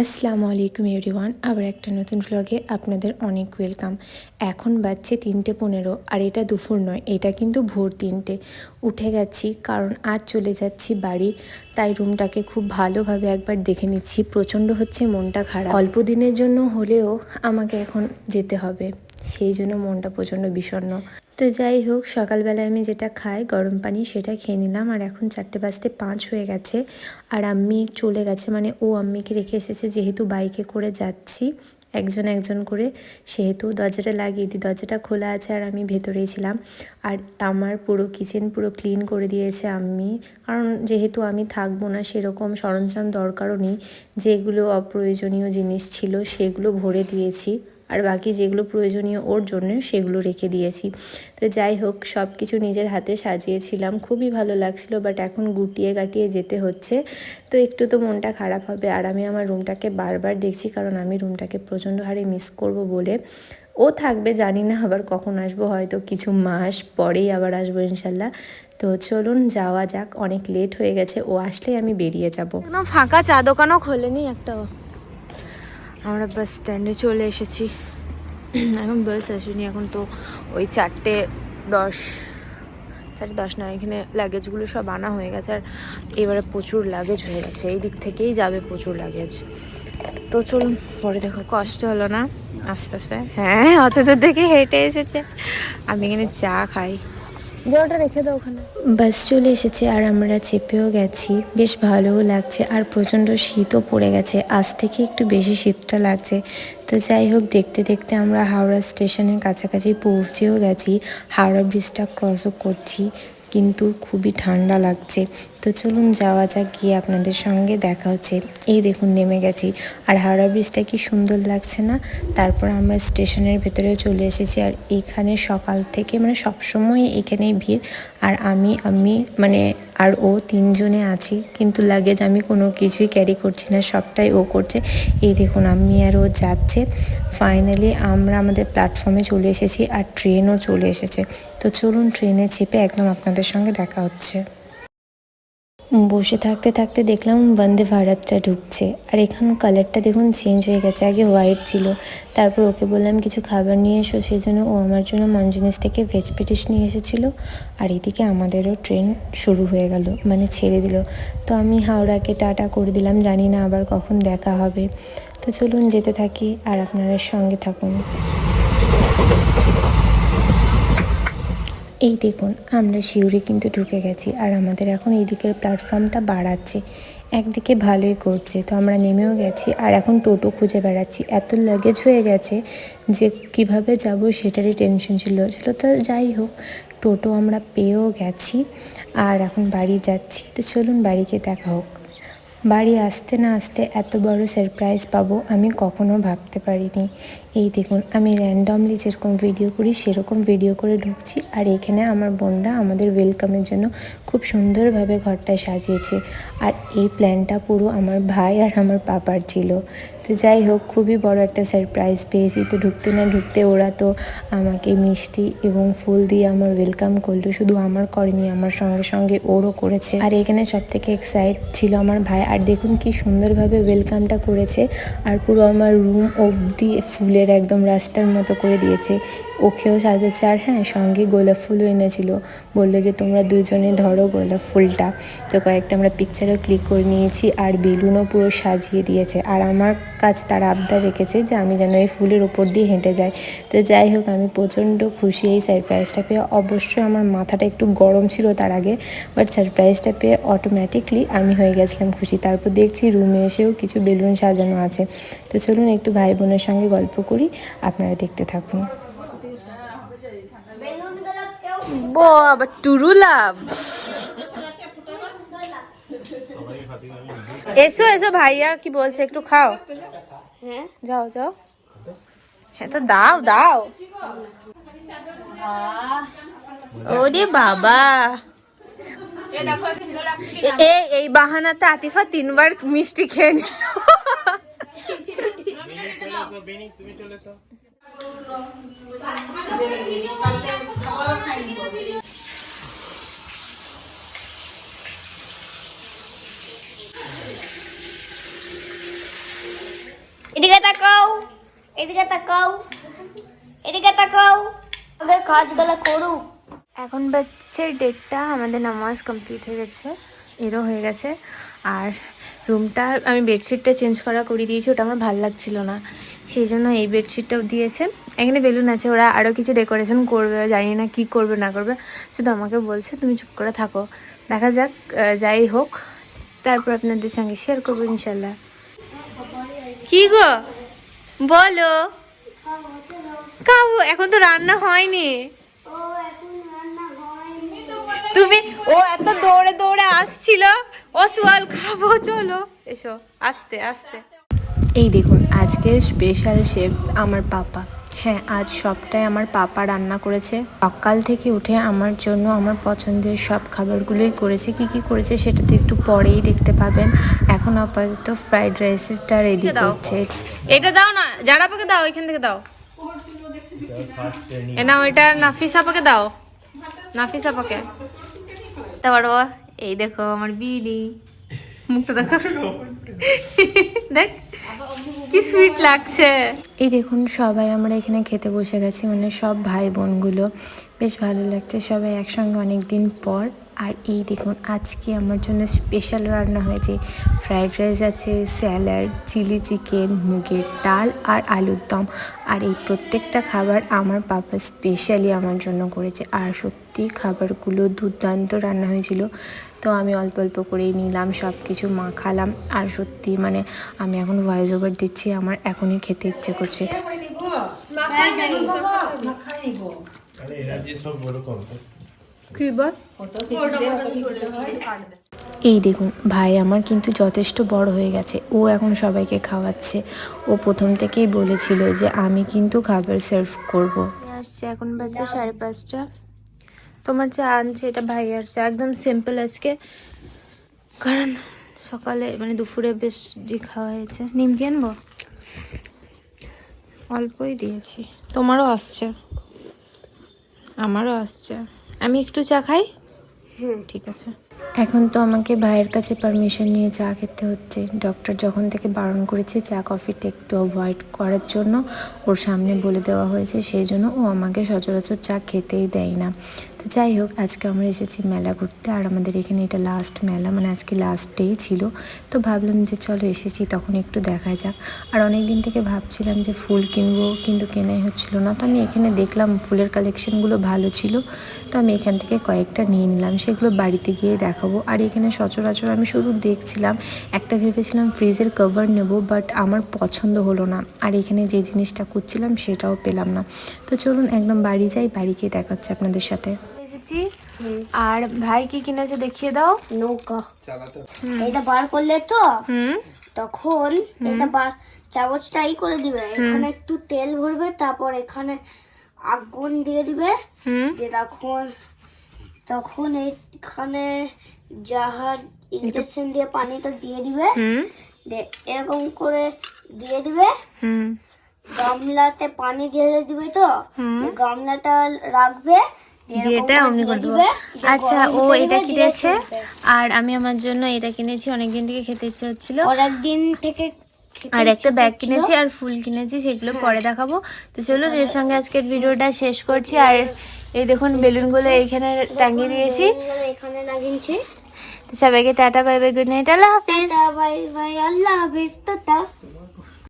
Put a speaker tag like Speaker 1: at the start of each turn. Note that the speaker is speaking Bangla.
Speaker 1: আসসালামু আলাইকুম এভরিওয়ান আবার একটা নতুন ব্লগে আপনাদের অনেক ওয়েলকাম এখন বাজছে তিনটে পনেরো, আর এটা দুপুর নয়, এটা কিন্তু ভোর তিনটে। উঠে গেছি, কারণ আজ চলে যাচ্ছি বাড়ি, তাই রুমটাকে খুব ভালোভাবে একবার দেখে নিচ্ছি, প্রচণ্ড হচ্ছে মনটা খারাপ। অল্প দিনের জন্য হলেও আমাকে এখন যেতে হবে, সেই জন্য মনটা প্রচণ্ড বিষণ্ণ। তো যাই হোক, সকালবেলায় আমি যেটা খাই, গরম পানি, সেটা খেয়ে নিলাম। আর এখন চারটে বাজতে পাঁচ হয়ে গেছে। আর আম্মি চলে গেছে মানে ও আম্মিকে রেখে এসেছে, যেহেতু বাইকে করে যাচ্ছি, একজন একজন করে। সেহেতু দরজাটা লাগিয়ে দিই, দরজাটা খোলা আছে আর আমি ভেতরেই ছিলাম। আর আমার পুরো কিচেন পুরো ক্লিন করে দিয়েছে আম্মি। কারণ যেহেতু আমি থাকব না, সেরকম সরঞ্জাম দরকারও নেই। যেগুলো অপ্রয়োজনীয় জিনিস ছিল, সেগুলো ভরে দিয়েছি। আর বাকি যেগুলো প্রয়োজনীয় ওর জন্য সেগুলো রেখে দিয়েছি। তো যাই হোক সব কিছু নিজের হাতে সাজিয়েছিলাম। খুবই ভালো লাগছিল বাট এখন গুটিয়ে গাটিয়ে যেতে হচ্ছে। তো একটু তো মনটা খারাপ হবে, আর আমি আমার রুমটাকে বারবার দেখছি, কারণ আমি রুমটাকে প্রচণ্ড হারে মিস করব বলে। ও থাকবে, জানি না আবার কখন আসব, হয়তো কিছু মাস পরেই আবার আসব ইনশাল্লাহ। তো চলুন, যাওয়া যাক, অনেক লেট হয়ে গেছে, ও আসলেই আমি বেরিয়ে যাব।
Speaker 2: ফাঁকা চা দোকানও খোলেনি একটাও আমরা বাস স্ট্যান্ডে চলে এসেছি। এখন বাস আসেনি এখন তো ওই চারটে দশ চারটে দশ না এখানে লাগেজগুলো সব আনা হয়ে গেছে। আর এবারে প্রচুর লাগেজ হয়ে গেছে এই দিক থেকেই যাবে প্রচুর লাগেজ তো চলুন পরে দেখো কষ্ট হলো না? আস্তে আস্তে? হ্যাঁ অত দূর থেকে হেঁটে এসেছে। আমি এখানে চা খাই। ওটা রেখে দাও ওখানে।
Speaker 1: বাস চলে এসেছে আর আমরা চেপেও গেছি। বেশ ভালোও লাগছে আর প্রচণ্ড শীতও পড়ে গেছে। আজ থেকে একটু বেশি শীতটা লাগছে। তো যাই হোক, দেখতে দেখতে আমরা হাওড়া স্টেশনের কাছাকাছি পৌঁছেও গেছি। হাওড়া ব্রিজটা ক্রসও করছি। কিন্তু খুবই ঠান্ডা লাগছে। তো চলুন যাওয়া যাক, গিয়ে আপনাদের সঙ্গে দেখা হচ্ছে। এই দেখুন, নেমে গেছি। আর হাওড়া ব্রিজটা কি সুন্দর লাগছে না? তারপর আমরা স্টেশনের ভেতরেও চলে এসেছি। আর এইখানে সকাল থেকে মানে সবসময় এখানেই ভিড়। আর আমি আমি মানে আর ও তিনজনে আছি, কিন্তু লাগেজ আমি কোনো কিছুই ক্যারি করছি না, সবটাই ও করছে। এই দেখুন, আমি আর ও যাচ্ছে। ফাইনালি আমরা আমাদের প্ল্যাটফর্মে চলে এসেছি আর ট্রেনও চলে এসেছে। তো চলুন ট্রেনে চেপে একদম আপনাদের সঙ্গে দেখা হচ্ছে। বসে থাকতে থাকতে দেখলাম বন্দে ভারতটা ঢুকছে। আর এখান কালারটা দেখুন চেঞ্জ হয়ে গেছে। আগে হোয়াইট ছিল। তারপর ওকে বললাম, কিছু খাবার নিয়ে এসো। সেই জন্য ও আমার জন্য মঞ্জুনিস থেকে ভেজ পেটিস নিয়ে এসেছিল। আর এদিকে আমাদেরও ট্রেন শুরু হয়ে গেল মানে ছেড়ে দিল। তো আমি হাওড়াকে টাটা করে দিলাম। জানি না আবার কখন দেখা হবে। তো চলুন যেতে থাকি। আর আপনারা সঙ্গে থাকুন। এই দেখুন, আমরা শিউরে কিন্তু ঢুকে গেছি আর আমাদের এখন এই দিকের প্ল্যাটফর্মটা বাড়াচ্ছে। একদিকে ভালোই করছে, তো আমরা নেমেও গেছি আর এখন টোটো খুঁজে বেড়াচ্ছি। এত লাগেজ হয়ে গেছে যে কীভাবে যাব সেটারই টেনশন ছিল। ছিল তো যাই হোক, টোটো আমরা পেয়েও গেছি আর এখন বাড়ি যাচ্ছি। তো চলুন বাড়িকে দেখা হোক। বাড়ি আসতে না আসতে এত বড় সারপ্রাইজ পাবো আমি কখনো ভাবতে পারিনি। এই দেখুন, আমি র্যান্ডমলি যেরকম ভিডিও করি, সেরকম ভিডিও করে ঢুকছি আর এখানে আমার বোনরা আমাদের ওয়েলকামের জন্য খুব সুন্দরভাবে ঘরটা সাজিয়েছে। আর এই প্ল্যানটা পুরো আমার ভাই আর আমার পাপার ছিল। তো যাই হোক, খুবই বড় একটা সারপ্রাইজ পেয়েছি। তো ঢুকতে না ঢুকতে ওরা তো আমাকে মিষ্টি এবং ফুল দিয়ে আমার ওয়েলকাম করল। শুধু আমার করেনি, আমার সঙ্গে সঙ্গে ওরও করেছে। আর এখানে সব থেকে এক্সাইট ছিল আমার ভাই। আর দেখুন কি সুন্দরভাবে ওয়েলকামটা করেছে। আর পুরো আমার রুম অবধি ফুলের একদম রাস্তার মতো করে দিয়েছে। ওকেও সাজাচ্ছে আর হ্যাঁ সঙ্গে গোলাপ ফুলও এনেছিল। বলল যে, তোমরা দুজনে ধরো গোলাপ ফুলটা। তো কয়েকটা আমরা পিকচারও ক্লিক করে নিয়েছি আর বেলুনও পুরো সাজিয়ে দিয়েছে। আর আমার কাছে তারা আবদার রেখেছে যে, আমি যেন এই ফুলের ওপর দিয়ে হেঁটে যাই। তো যাই হোক, আমি প্রচণ্ড খুশি এই সারপ্রাইজটা পেয়ে। অবশ্যই আমার মাথাটা একটু গরম ছিল তার আগে বাট সারপ্রাইজটা পেয়ে অটোমেটিকলি আমি হয়ে গেছিলাম খুশি। তারপর দেখছি রুমে এসেও কিছু বেলুন সাজানো আছে। তো চলুন একটু ভাই বোনের সঙ্গে গল্প করি। আপনারা দেখতে থাকুন।
Speaker 2: বাবা টুরু লাভ। এসো এসো ভাইয়া কি বলছে একটু খাও। হ্যাঁ? যাও যাও। হ্যাঁ তো দাও দাও। ওরে বাবা। এই এই বাহানাতে আতিফা তিনবার মিষ্টি খেয়ে নিল।
Speaker 3: এদিকে তাকাও এদিকে তাকাও এদিকে তাকাও। আমাদের কাজগুলো করুক।
Speaker 2: এখন বাচ্চে ডেটটা আমাদের নামাজ কমপ্লিট হয়ে গেছে, এরও হয়ে গেছে। আর রুমটা আমি বেডশিটটা চেঞ্জ করা করে দিয়েছি, ওটা আমার ভালো লাগছিল না। সেই জন্য এই বেডশিটটাও দিয়েছে। এখানে বেলুন আছে, ওরা আরও কিছু ডেকোরেশন করবে, জানি না কি করবে, না করবে। শুধু আমাকে বলছে, তুমি চুপ করে থাকো। দেখা যাক যাই হোক। তারপর আপনাদের সঙ্গে শেয়ার করব ইনশাল্লাহ কি গো? বলো। খাব এখন তো রান্না হয়নি। তুমি, ও এত দৌড়ে দৌড়ে আসছিল। ও সোয়াল খাব, চলো। এসো, আস্তে আস্তে।
Speaker 1: এই দেখুন আজকের স্পেশাল শেফ আমার পাপা। হ্যাঁ আজ সবটাই আমার পাপা রান্না করেছে। সকাল থেকে উঠে আমার জন্য আমার পছন্দের সব খাবারগুলোই করেছে। কি কি করেছে সেটা তো একটু পরেই দেখতে পাবেন। এখন আপাতত ফ্রাইড রাইসটা রেডি। করছে।
Speaker 2: এটা দাও না যারা পাকে দাও এখান থেকে দাও। এ নাও এটা নাফিস আপাকে দাও। নাফিস আপাকে। তারপর ও এই দেখো আমার বিলি। মুখটা দেখো। দেখ কি সুইট লাগছে।
Speaker 1: এই দেখুন সবাই আমরা এখানে খেতে বসে গেছি মানে সব ভাই বোনগুলো। বেশ ভালো লাগছে সবাই একসঙ্গে অনেক দিন পর। আর এই দেখুন আজকে আমার জন্য স্পেশাল রান্না হয়েছে। ফ্রাইড রাইস আছে স্যালাড চিলি চিকেন মুগের ডাল আর আলুর দম। আর এই প্রত্যেকটা খাবার আমার পাপা স্পেশালি আমার জন্য করেছে। আর সত্যি খাবারগুলো দুর্দান্ত রান্না হয়েছিল। তো আমি অল্প অল্প করেই নিলাম সব কিছু মাখালাম। আর সত্যি মানে আমি এখন ভয়েস ওভার দিচ্ছি আমার এখনই খেতে ইচ্ছে করছে।
Speaker 2: কি বল?
Speaker 1: এই দেখুন ভাই আমার কিন্তু যথেষ্ট বড় হয়ে গেছে ও এখন সবাইকে খাওয়াচ্ছে। ও প্রথম থেকেই বলেছিল যে আমি কিন্তু খাবার সার্ভ করব।
Speaker 2: আসছে এখন বাজছে সাড়ে পাঁচটা। তোমার চা আনছে এটা ভাইয়ার চা একদম সিম্পল আজকে। কারণ সকালে মানে দুপুরে বেশ খাওয়া হয়েছে। নিমকি আনব? অল্পই দিয়েছি। তোমারও আসছে? আমারও আসছে। আমি একটু চা খাই? ঠিক আছে।
Speaker 1: এখন তো আমাকে ভাইয়ের কাছে পারমিশন নিয়ে চা খেতে হচ্ছে। ডক্টর যখন থেকে বারণ করেছে চা কফিটা একটু অ্যাভয়েড করার জন্য ওর সামনে বলে দেওয়া হয়েছে, সেই জন্য ও আমাকে সচরাচর চা খেতেই দেয় না। তো যাই হোক, আজকে আমরা এসেছি মেলা ঘুরতে আর আমাদের এখানে এটা লাস্ট মেলা মানে আজকে লাস্ট ডেই ছিল। তো ভাবলাম যে চলো এসেছি, তখন একটু দেখা যাক। আর অনেক দিন থেকে ভাবছিলাম যে ফুল কিনবো, কিন্তু কেনাই হচ্ছিল না। তো আমি এখানে দেখলাম ফুলের কালেকশনগুলো ভালো ছিল। তো আমি এখান থেকে কয়েকটা নিয়ে নিলাম, সেগুলো বাড়িতে গিয়ে দেখাবো। আর এখানে সচরাচর আমি শুধু দেখছিলাম একটা ভেবেছিলাম ফ্রিজের কভার নেব বাট আমার পছন্দ হলো না। আর এখানে যে জিনিসটা খুঁজছিলাম সেটাও পেলাম না। তো চলুন একদম বাড়ি যাই বাড়ি গিয়ে দেখা হচ্ছে আপনাদের সাথে।
Speaker 2: এসেছি। আর ভাই কি কিনেছে দেখিয়ে দাও।
Speaker 3: নৌকা। এটা বার করলে তো
Speaker 2: হুম।
Speaker 3: তখন এটা বার চামচটা ই করে দিবে। এখানে একটু তেল ভরবে তারপর এখানে আগুন দিয়ে দিবে।
Speaker 2: হুম।
Speaker 3: দিয়ে তখন তখন এখানে জাহাজ ইঞ্জেকশন দিয়ে পানিটা দিয়ে দিবে। এরকম করে দিয়ে দিবে।
Speaker 2: হুম।
Speaker 3: গামলাতে পানি দিয়ে দিবে তো। গামলাটা রাখবে। দিয়ে
Speaker 2: এটা অমনি করে দেবো। আচ্ছা ও এটা কিনেছে? আর আমি আমার জন্য এটা কিনেছি অনেকদিন থেকে খেতে ইচ্ছে হচ্ছিল।
Speaker 3: অনেকদিন থেকে
Speaker 2: আর একটা ব্যাগ কিনেছি আর ফুল কিনেছি সেগুলো পরে দেখাবো। তো চলো এর সঙ্গে আজকের ভিডিওটা শেষ করছি। আর এই দেখুন বেলুনগুলো এইখানে টাঙিয়ে দিয়েছি।
Speaker 3: এখানে লাগিয়েছি।
Speaker 2: সবাইকে tata bye bye good night আল্লাহ হাফিজ
Speaker 3: বাই বাই আল্লাহ হাফিজ টাটা